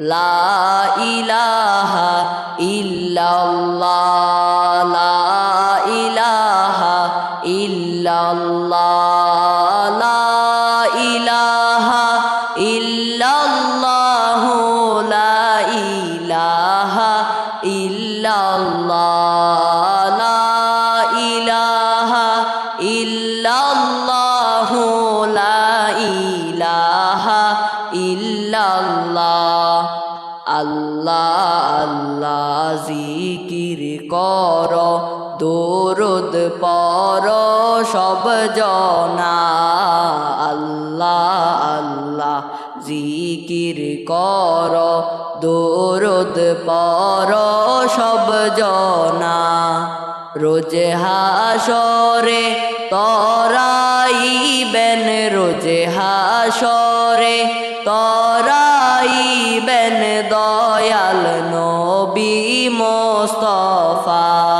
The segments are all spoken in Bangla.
লা ইলাহা ইল্লাল্লাহ পর সব জনা, আল্লাহ আল্লাহ জিকির কর, দরুদ পর সব জনা। রোজ হাসরে তরাইবেন, রোজ হাসরে তরাইবেন, দয়াল নবী মোস্তফা।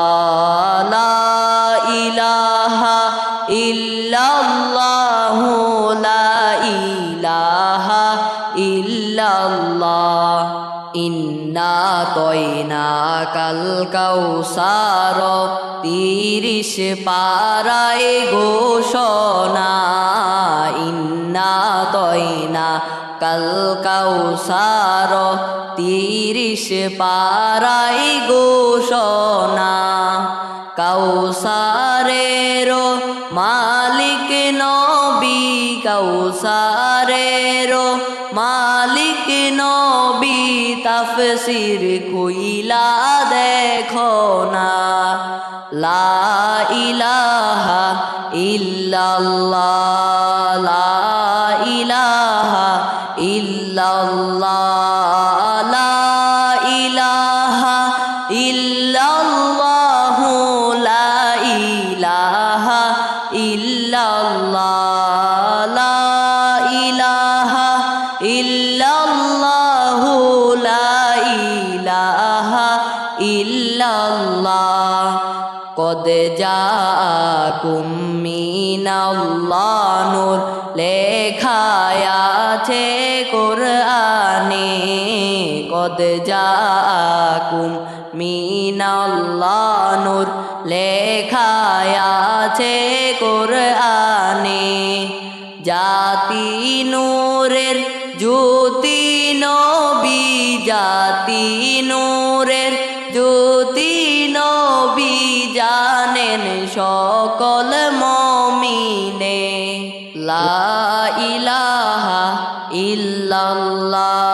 ইন্না তয়না কাল কাউসার, তিরিশ পারায় ঘোষণা। ইন্না তয়না কাল কাউসার, তিরিশ পারায় ঘোষণা। কাউসারের মালিক নবী, কাউসারের তাফসির কইলা দেখো না। লা ইলাহা ইল্লাল্লাহ, লা ইলাহা ইল্লাল্লাহ, লা ইলাহা ইল্লাল্লাহ, লা ইলাহা ইল্লাল্লাহ, লা ইলাহা ইল্লাল্লাহ ইল্লাল্লাহ। কদ জাকুম মিনাল্লাহ। নূর লেখায় আছে কোরআনে। কদ জাকুম মিনাল্লাহ। নূর লেখায় কোরআনে। জাতি নূরের জ্যোতি নবী, জাতি নূরের জ্যোতি নবী জানেন সকল মমিনে লা ইলাহা ইল্লাল্লাহ।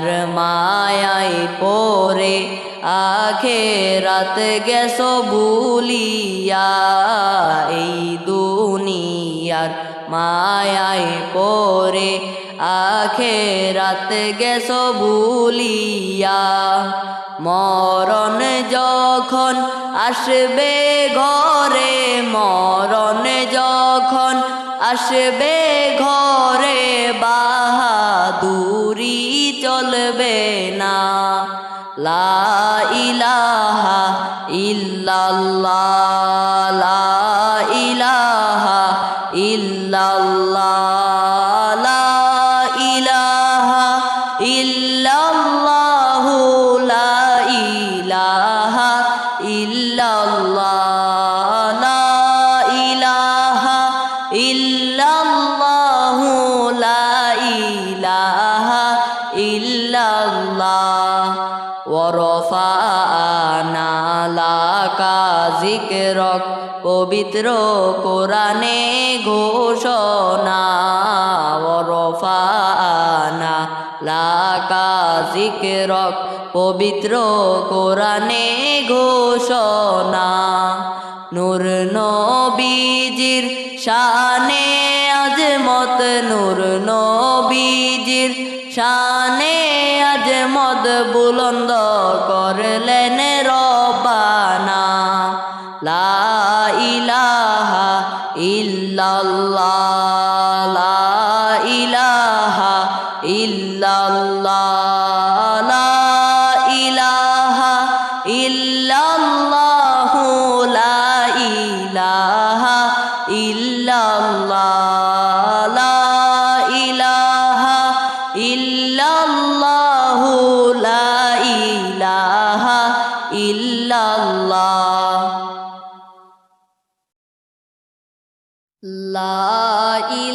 দুনিয়ার মায়াই পরে আখে রাত গেছ ভুলিয়া। এই দুনিয়ার মায়ায় পরে আখে রাত গেছ ভুলিয়া। মরণ যখন আসবে ঘরে, মরণ যখন আসবে ঘরে, বাহাদুরি চলবে না। লা ইলাহা ইল্লাল্লাহ। লা ইলাহা ইল্লাল্লাহ। পবিত্র কোরআনে ঘোষণা, ওরফানা, লাকা জিকরক, পবিত্র কোরআনে ঘোষণা। নূর নবীজির শানে আজমত, নূর নবীজির শানে আজমত বুলন্দ করলেন রবানা লা ইলাহা ইল্লাল্লাহ।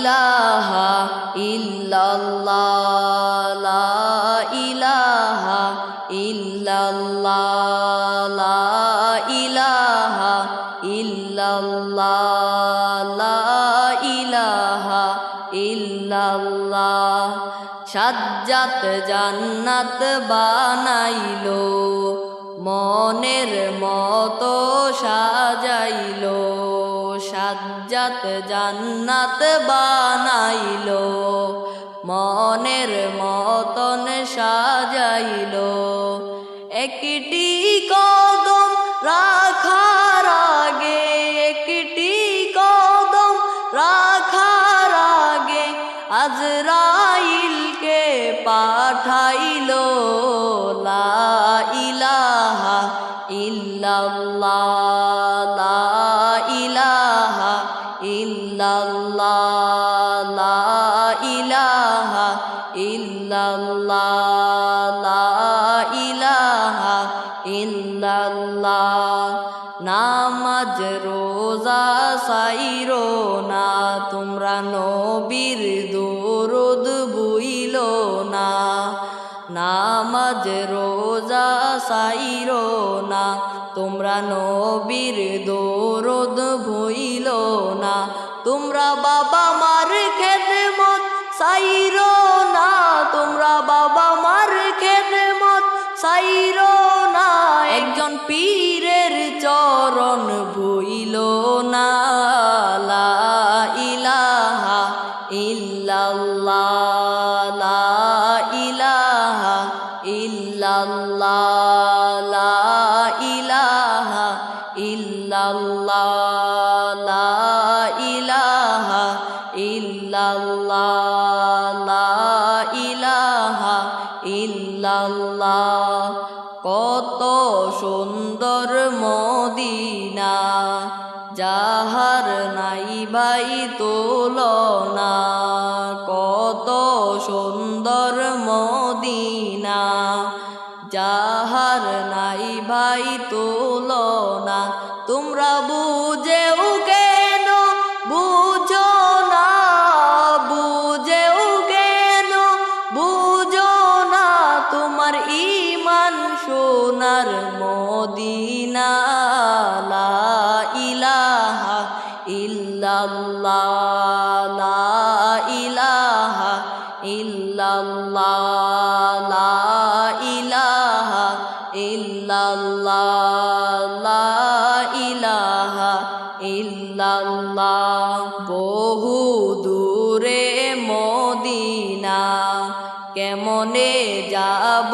ইলাহা ইল্লাল্লাহ ইলাহা ইল্লাল্লাহ ইলাহা ইল্লাল্লাহ ইলাহা ইল্লাল্লাহ। সাজ্জাত জান্নাত বানাইলো মনের মতো সাজাইলো। সাজ্জাত জান্নাত বানাইলো, মনের মতন সাজাইলো। একটি কদম রাখার আগে, একটি কদম রাখার আগে আজরাইলকে পাঠাইলো। লা ইলাহা ইল্লাল্লাহ। সাইরো না, তোমরা নবীর দুরুদ বুইল না। নামাজ, রোজা সাইরো না, তোমরা নবীর দুরুদ ভইল না। ভাই তুলনা কত সুন্দর মদিনা। যাহার নাই ভাই তুলনা তোমরা বুঝেও কেন, বুঝো না, বুঝেও কেন, বুঝো না, তোমার ইমান সোনার মদিনা। ইল্লাল্লাহ লা ইলাহা ইল্লাল্লাহ ইলাহা ইল্লাল্লাহ ইলাহা ইল্লাল্লাহ। বহু দূরে মদিনা কেমনে যাব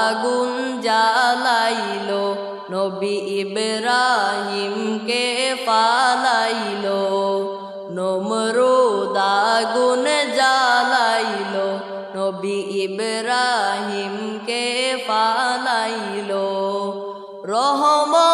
আগুন জালাইল নবী ইব্রাহিমকে পালাইল আগুন জ্বালাইলো নবী ইব্রাহিমকে পালাইল রহমতেরি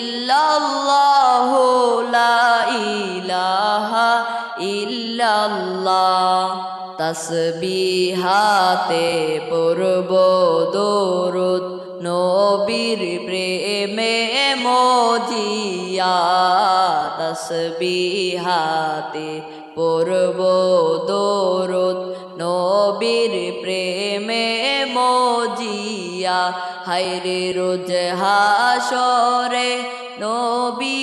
তসবিহাতে পূর্ব দরুদ। নবীর প্রেমে মজিয়া তসবিহাতে পূর্ব দরুদ। নবীর প্রেমে মজিয়া হাইরে রোজ হাসরে নবী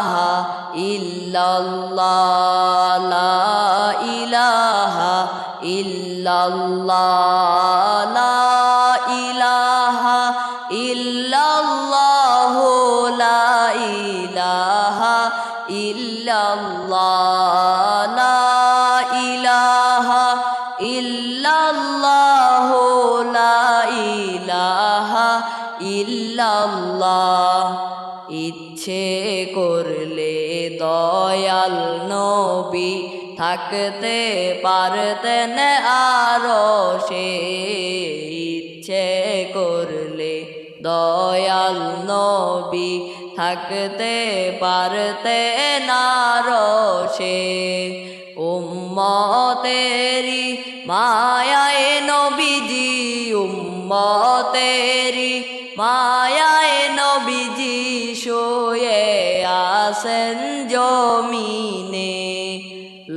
ইলাহা ইল্লাল্লাহ, লা ইলাহা ইল্লাল্লাহ, লা ইলাহা ইল্লাল্লাহ, লা ইলাহা ইল্লাল্লাহ, লা ইলাহা ইল্লাল্লাহ, লা ইলাহা ইল্লাল্লাহ। ইচ্ছে থাকতে পারতেন আরও সে ইচ্ছে করলে। দয়াল নবী থাকতে পারতেন আরও সে। উম্মতেরি মায়ায় নবীজি উম্মতেরি মায়ায় নবীজি শোয়ে আসেন জমিনে।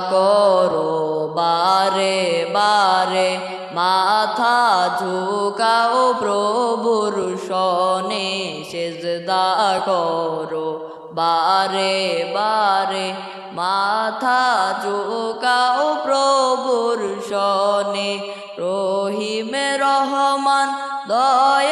করো বারে বারে, মাথা ঝুকাও প্রভুর শনে, সেজদা করো বারে বারে, মাথা ঝুকাও প্রভুর শনে, রহিম রহমান, দয়া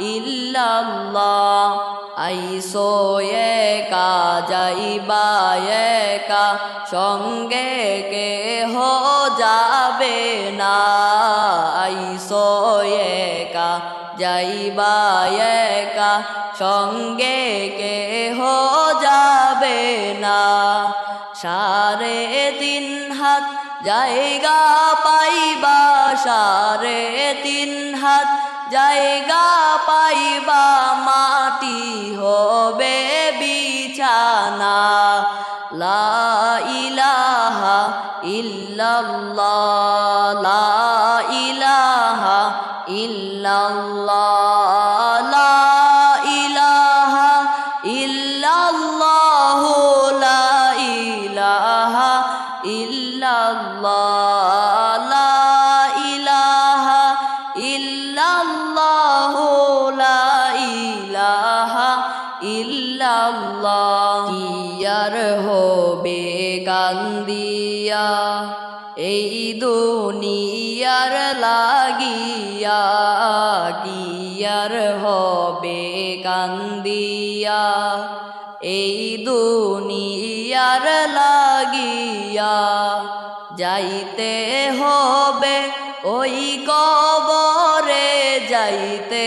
ইল্লাল্লাহ। আইসো একা যাইবা একা সঙ্গে কে হো যাবে না। আইসো একা যাইবা একা সঙ্গে কে হো যাবে না। সারে তিন হাত, জায়গা পাইবা। সারে তিন হাত জায়গা পাইবা মাটি হবে বিছানা। লা ইলাহা ইল্লাল্লাহ লা ইলাহা ইল্লাল্লাহ। কান্দিয়া এই দুনিয়ার লাগিয়া কিয়ার হবে কান্দিয়া? এই দুনিয়ার লাগিয়া যাইতে হবে, ওই কবরে যাইতে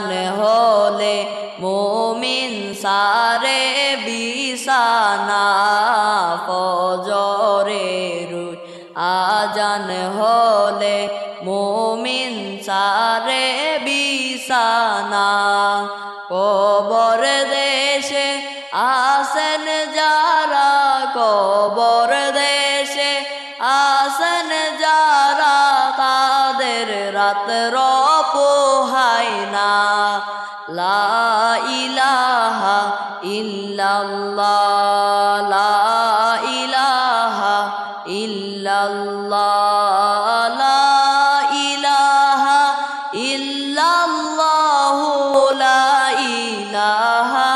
জান হলে মোমিন সারে বিসানা ফজরে রুই আজান হলে মোমিন সারে বিসানা কবর দেশে আসেন যারা কবর রাত্র পোহায় না। লা ইলাহা ইল্লাল্লাহ, লা ইলাহা ইল্লাল্লাহ, লা ইলাহা ইল্লাল্লাহ, লা ইলাহা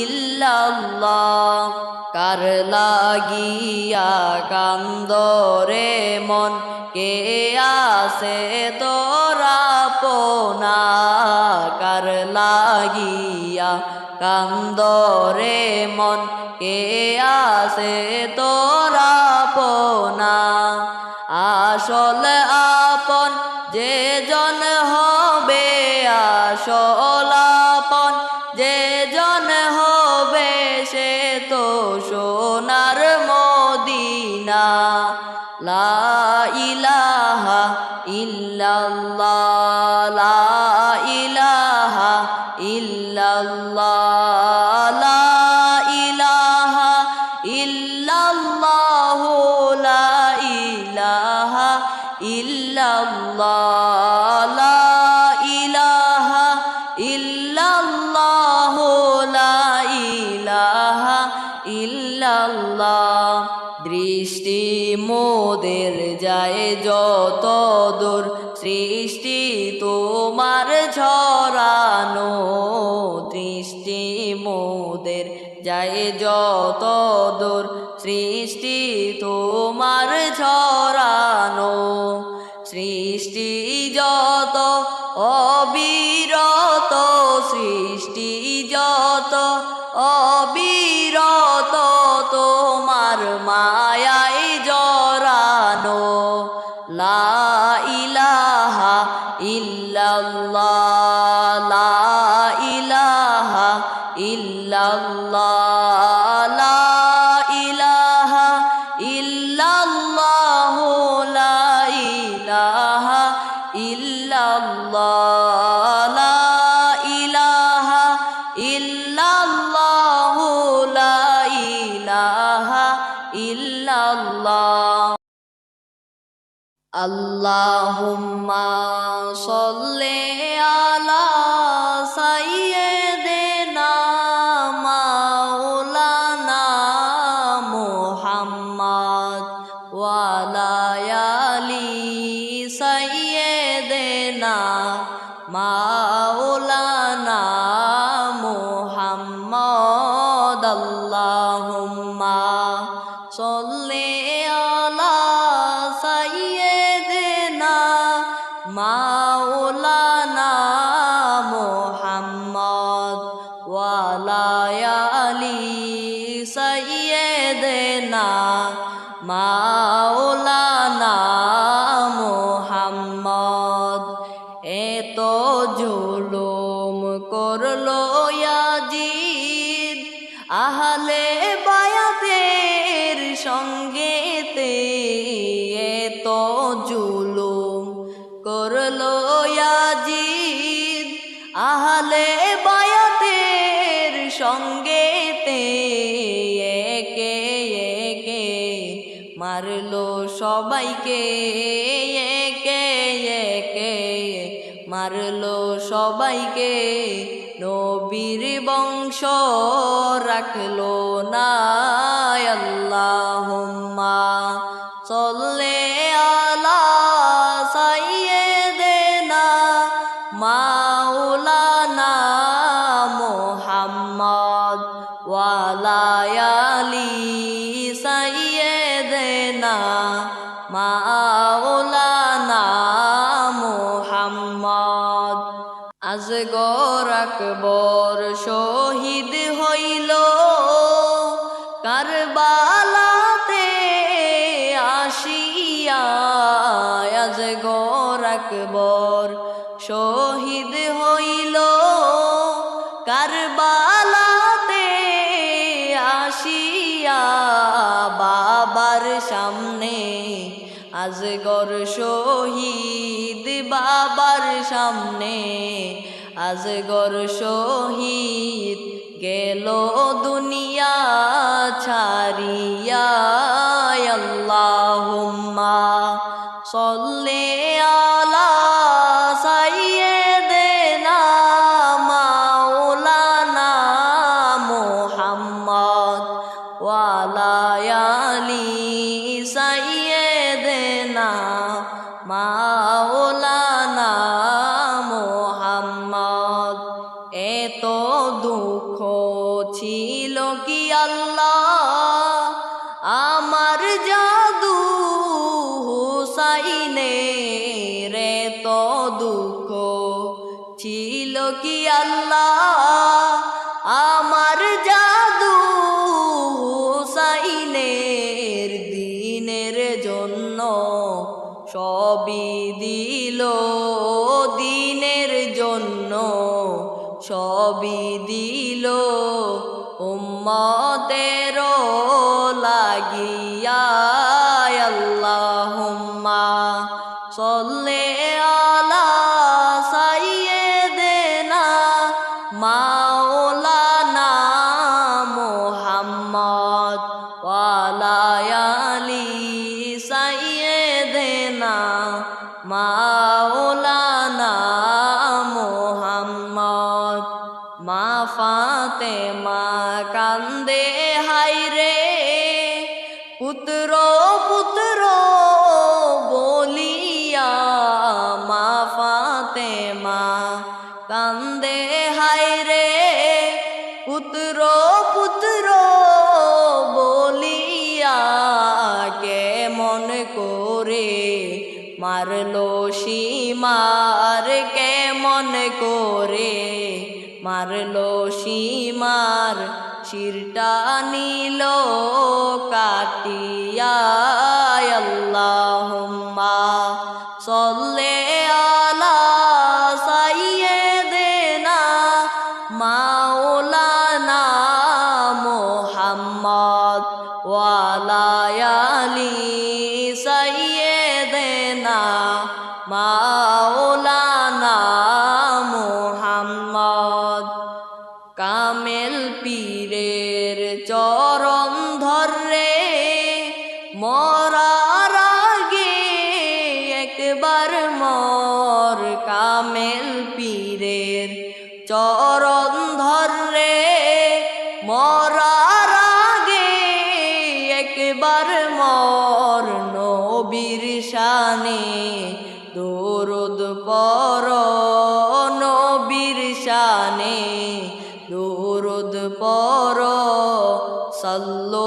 ইল্লাল্লাহ। কার লাগিয়া কান্দরে মন, কে আসে তোরা কার লাগিয়া কান্দরে মন কে আসে তোরা পোনা? আসল আপন যে জন হবে আসল মোদের যায় যত দূর সৃষ্টি তোমার ছড়ানো। সৃষ্টি যত অবিরত সৃষ্টি যত অবিরত আল্লাহুম্মা সাল্লি আলা করল ইয়াজিদ আহলে বায়াতের সঙ্গেতে এত জুলুম করল ইয়াজিদ আহলে বায়াতের সঙ্গেতে একে একে মারলো সবাইকে। মারলো সবাইকে, নবীর বংশ রাখল না আল্লাহুম্মা। সল্লে আলা সাইয়্যিদিনা মাওলানা মুহাম্মদ ওয়া আলা আলি সাইয়্যিদিনা আকবর শহীদ হইল। কারবালাতে আসিয়া আজগর আকবর শহীদ হইল। কারবালাতে আসিয়া বাবার সামনে আজগর শহীদ, বাবার সামনে আজগর শহীদ গেল দুনিয়া ছাড়িয়া আল্লাহুম্মা সল্লে উম্মতের লাগিয়া মারলো সীমার কেমন করে? মারলো সীমার শিরটা নিল কাটিয়া আল্লাহ সল্লে চরণ রে মরার আগে একবার মর নবীর শানে। দরদ পর নবীর শানে। দরদ পর সাল্লু